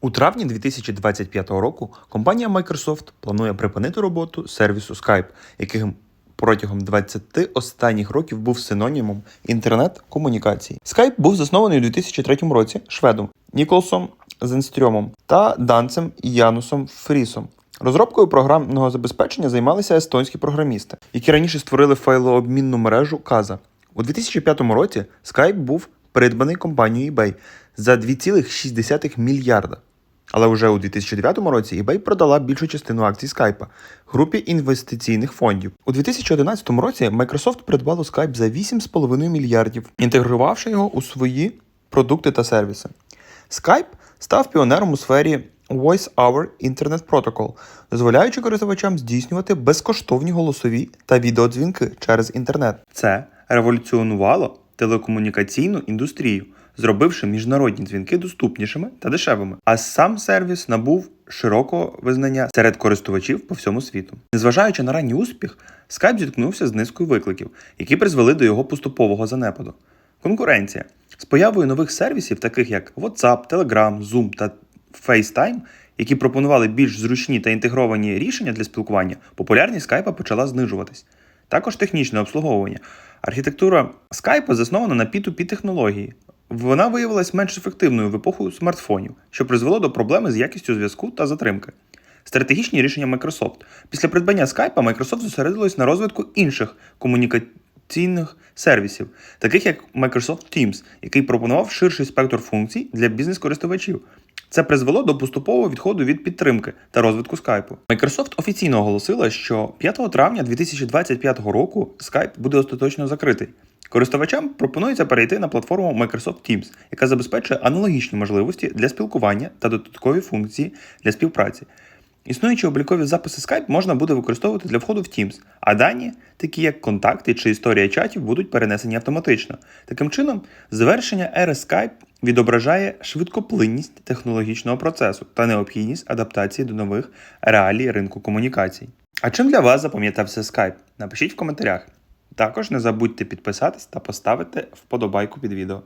У травні 2025 року компанія Microsoft планує припинити роботу сервісу Skype, яким протягом 20 останніх років був синонімом інтернет-комунікацій. Skype був заснований у 2003 році шведом Ніколсом Зенстрьомом та данцем Янусом Фрісом. Розробкою програмного забезпечення займалися естонські програмісти, які раніше створили файлообмінну мережу Каза. У 2005 році Skype був придбаний компанією eBay за 2,6 мільярда. Але вже у 2009 році eBay продала більшу частину акцій Skype групі інвестиційних фондів. У 2011 році Microsoft придбало Skype за 8,5 мільярдів, інтегрувавши його у свої продукти та сервіси. Skype став піонером у сфері Voice over Internet Protocol, дозволяючи користувачам здійснювати безкоштовні голосові та відеодзвінки через інтернет. Це революціонувало телекомунікаційну індустрію, зробивши міжнародні дзвінки доступнішими та дешевими. А сам сервіс набув широкого визнання серед користувачів по всьому світу. Незважаючи на ранній успіх, Skype зіткнувся з низкою викликів, які призвели до його поступового занепаду. Конкуренція з появою нових сервісів, таких як WhatsApp, Telegram, Zoom та FaceTime, які пропонували більш зручні та інтегровані рішення для спілкування, популярність Skype почала знижуватись. Також технічне обслуговування. Архітектура Skype заснована на P2P технології. Вона виявилась менш ефективною в епоху смартфонів, що призвело до проблеми з якістю зв'язку та затримки. Стратегічні рішення Microsoft. Після придбання Skype Microsoft зосередилась на розвитку інших комунікаційних сервісів, таких як Microsoft Teams, який пропонував ширший спектр функцій для бізнес-користувачів. Це призвело до поступового відходу від підтримки та розвитку Skype. Microsoft офіційно оголосила, що 5 травня 2025 року Skype буде остаточно закритий. Користувачам пропонується перейти на платформу Microsoft Teams, яка забезпечує аналогічні можливості для спілкування та додаткові функції для співпраці. Існуючі облікові записи Skype можна буде використовувати для входу в Teams, а дані, такі як контакти чи історія чатів, будуть перенесені автоматично. Таким чином, завершення ери Skype відображає швидкоплинність технологічного процесу та необхідність адаптації до нових реалій ринку комунікацій. А чим для вас запам'ятався Skype? Напишіть в коментарях. Також не забудьте підписатись та поставити вподобайку під відео.